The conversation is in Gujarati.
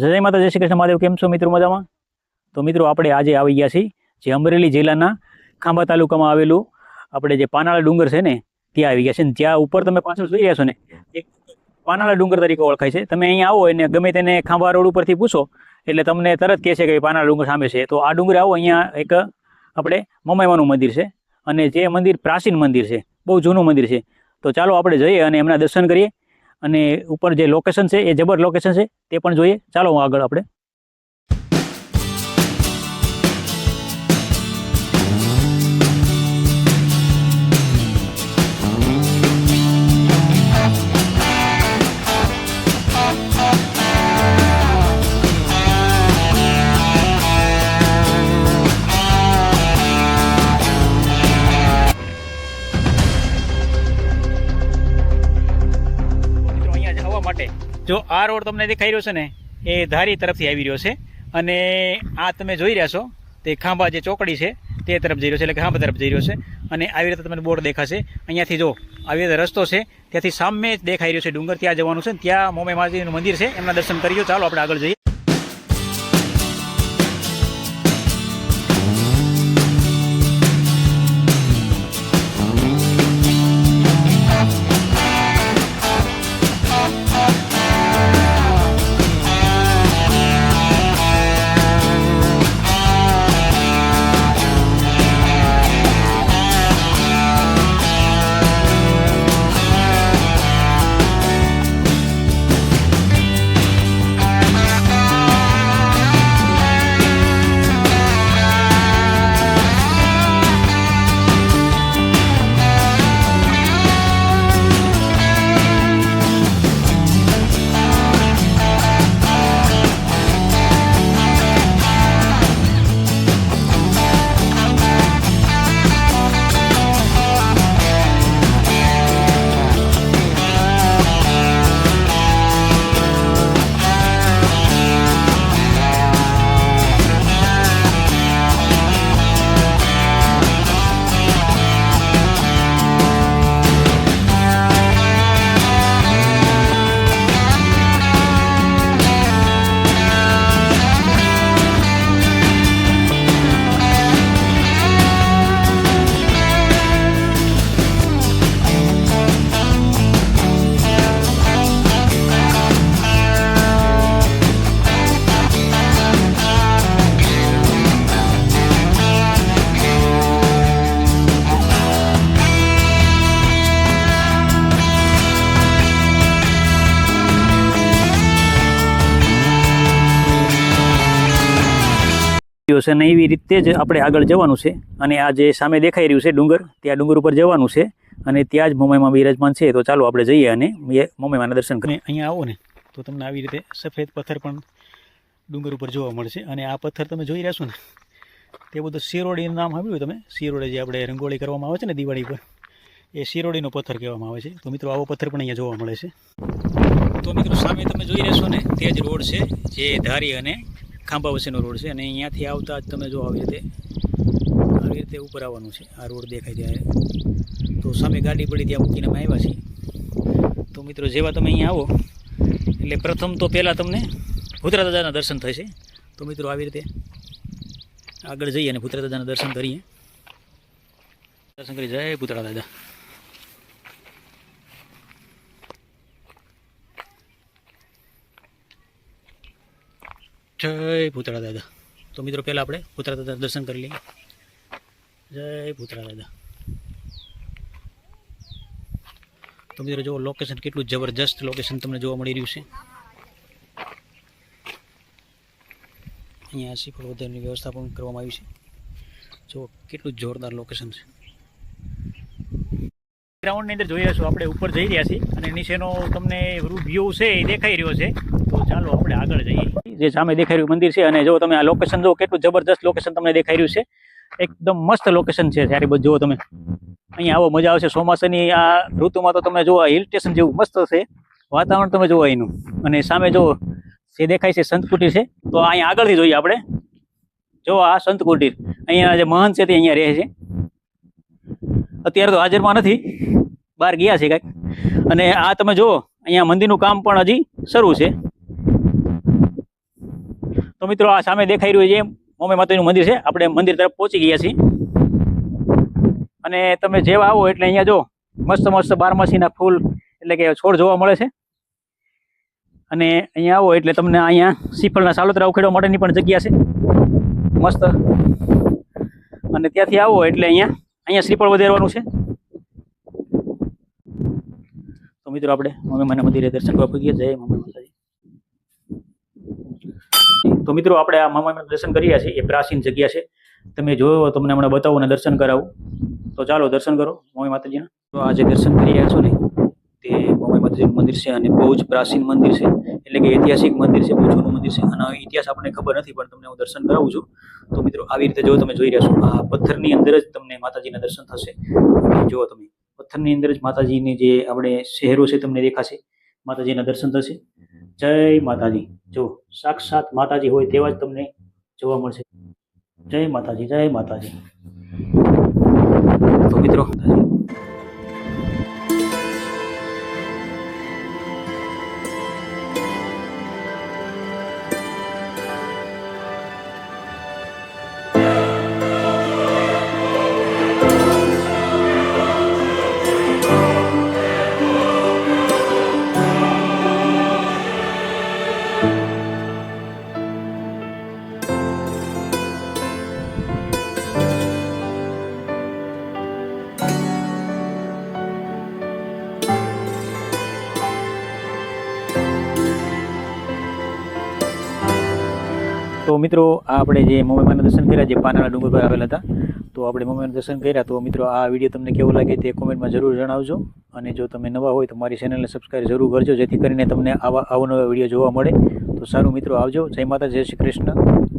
જય માતા જય શ્રી કૃષ્ણ. મહાદેવ, કેમ છો મિત્રો? મજામાં? તો મિત્રો, આપણે આજે આવી ગયા છીએ જે અમરેલી જિલ્લાના ખાંભા તાલુકામાં આવેલું આપણે જે પાનાળા ડુંગર છે ને, ત્યાં આવી ગયા છે. ને ત્યાં ઉપર તમે પાછળ જોઈ રહ્યા છો ને, એક પાનાળા ડુંગર તરીકે ઓળખાય છે. તમે અહીંયા આવો અને ગમે તેને ખાંભા રોડ ઉપરથી પૂછો, એટલે તમને તરત કહે છે કે પાનાળા ડુંગર સામે છે. તો આ ડુંગરે આવો, અહીંયા એક આપણે મમાઈમાનું મંદિર છે અને જે મંદિર પ્રાચીન મંદિર છે, બહુ જૂનું મંદિર છે. તો ચાલો આપણે જઈએ અને એમના દર્શન કરીએ. અને ઉપર જે લોકેશન છે, એ જબર લોકેશન છે, તે પણ જોઈએ. ચાલો આગળ આપણે જો આ રોડ તમને દેખાઈ રહ્યો છે ને, એ ધારી તરફથી આવી રહ્યો છે. અને આ તમે જોઈ રહ્યા છો, તે ખાંભા જે ચોકડી છે, તે તરફ જઈ રહ્યો છે, એટલે ખાંભા તરફ જઈ રહ્યો છે. અને આવી રીતે તમને બોર્ડ દેખાશે. અહીંયાથી જો આવી રીતે રસ્તો છે, ત્યાંથી સામે દેખાઈ રહ્યો છે ડુંગર. ત્યાં જવાનું છે ત્યાં મોમે માતાજીનું મંદિર છે. એમના દર્શન કરીએ ચાલો આપણે આગળ જઈએ. છે અને એવી રીતે જ આપણે આગળ જવાનું છે. અને આ જે સામે દેખાઈ રહ્યું છે ડુંગર, ત્યાં ડુંગર ઉપર જવાનું છે. અને ત્યાં જ મુંબઈમાં બિરાજમાન છે, તો ચાલો આપણે જઈએ અને મુંબઈમાંના દર્શન કરીએ. અહીંયા આવો ને, તો તમને આવી રીતે સફેદ પથ્થર પણ ડુંગર ઉપર જોવા મળશે. અને આ પથ્થર તમે જોઈ રહ્યા ને, તે બધું શિરોડીનું નામ આવ્યું તમે? શિરોડી જે આપણે રંગોળી કરવામાં આવે છે ને દિવાળી પર, એ શિરોડીનો પથ્થર કહેવામાં આવે છે. તો મિત્રો, આવો પથ્થર પણ અહીંયા જોવા મળે છે. તો મિત્રો, સામે તમે જોઈ રહેશો ને તે જ રોડ છે, જે ધારી અને ખાંભા વચ્ચેનો રોડ છે અને અહીંયાથી આવતા જ તમે જો આવી રીતે આવી રીતે ઉપર આવવાનું છે. આ રોડ દેખાય ત્યારે તો સામે ગાડી પડી ત્યાં મૂકીને અમે આવ્યા છીએ. તો મિત્રો, જેવા તમે અહીંયા આવો, એટલે પ્રથમ તો પહેલાં તમને ભૂતરા દાદાના દર્શન થશે. તો મિત્રો, આવી રીતે આગળ જઈએ અને ભૂતરા દાદાના દર્શન કરીએ. દર્શન કરી જાય ભૂતરા દાદા. જય ભૂતળા દાદા. તો મિત્રો પહેલાં આપણે ભૂતળા દાદા દર્શન કરી લઈએ. જય ભૂતળા દાદા. તો મિત્રો જુઓ લોકેશન કેટલું જબરજસ્ત લોકેશન તમને જોવા મળી રહ્યું છે. અહીંયા શ્રીફળ વધારની વ્યવસ્થા પણ કરવામાં આવી છે. જો કેટલું જોરદાર લોકેશન છે. ગ્રાઉન્ડની અંદર જોઈ રહ્યા છો, આપણે ઉપર જઈ રહ્યા છીએ અને નીચેનો તમને વ્યૂ છે એ દેખાઈ રહ્યો છે. તો ચાલો આપણે આગળ જઈએ. જે સામે દેખાઈ રહ્યું મંદિર છે અને જો તમે આ લોકેશન જો કેટલું જબરજસ્ત લોકેશન તમને દેખાઈ રહ્યું છે. એકદમ મસ્ત લોકેશન છે. ત્યારે બધું જુઓ તમે. અહીંયા આવો મજા આવશે. ચોમાસાની આ ઋતુમાં તો તમે જુઓ હિલ સ્ટેશન જેવું મસ્ત છે. વાતાવરણ તમે જુઓ એનું અને સામે જો જે દેખાય છે સંત કુટીર છે. તો અહીંયા આગળથી જોઈએ આપણે. જો આ સંતકુટીર અહીંયા જે મહંત છે તે અહીંયા રહે છે. અત્યારે તો હાજરમાં નથી. બહાર ગયા છે કાંઈક. અને આ તમે જુઓ, અહીંયા મંદિરનું કામ પણ હજી શરૂ છે. તો મિત્રો, આ સામે દેખાઈ રહ્યું છે મોમે માતાજીનું મંદિર છે. આપણે મંદિર તરફ પહોંચી ગયા છીએ. અને તમે જેવા આવો એટલે અહીંયા જો મસ્ત મસ્ત બારમાસીના ફૂલ એટલે કે છોડ જોવા મળે છે. અને અહીંયા આવો એટલે તમને અહીંયા શ્રીફળના સાલોતરા ઉખેડવા માટેની પણ જગ્યા છે. મસ્ત. અને ત્યાંથી આવો એટલે અહીંયા અહીંયા શ્રીફળ વધેરવાનું છે. તો મિત્રો, આપણે મમ્મી મને મંદિરે દર્શન કરવા ગયા જય મમ્મી તો મિત્રો આપણે આ મામા દર્શન કર્યા છે, એ પ્રાચીન જગ્યા છે. તમે જોયો તમને હમણાં બતાવો અને દર્શન કરાવું. તો ચાલો દર્શન કરો મમ્મી માતાજીના. તો આજે દર્શન કરી રહ્યા છો ને, તે મમ્મી માતાજીનું મંદિર છે અને બહુ જ પ્રાચીન મંદિર છે. એટલે કે ઐતિહાસિક મંદિર છે, બહુ જૂનું મંદિર છે. અને ઇતિહાસ આપણને ખબર નથી, પણ તમને હું દર્શન કરાવું છું. તો મિત્રો આવી રીતે જો તમે જોઈ રહ્યા છો, આ પથ્થરની અંદર જ તમને માતાજીના દર્શન થશે. જુઓ તમે, પથ્થરની અંદર જ માતાજીની જે આપણે શહેરો છે, તમને દેખાશે. માતાજીના દર્શન થશે. જય માતાજી. જો સાક્ષાત માતાજી હોય તેવા જ તમને જોવા મળશે. જય માતાજી જય માતાજી. તો મિત્રો તો મિત્રો આ આપણે જે મમ્મીમાના દર્શન કર્યા, જે પાનાળા ડુંગર પર આવેલા હતા, તો આપણે મમ્મીના દર્શન કર્યા. તો મિત્રો, આ વીડિયો તમને કેવો લાગે તે કોમેન્ટમાં જરૂર જણાવજો. અને જો તમે નવા હોય તો મારી ચેનલને સબસ્ક્રાઈબ જરૂર કરજો, જેથી કરીને તમને આવા અવનવા વીડિયો જોવા મળે. તો સારું મિત્રો, આવજો. જય માતા, જય શ્રી કૃષ્ણ.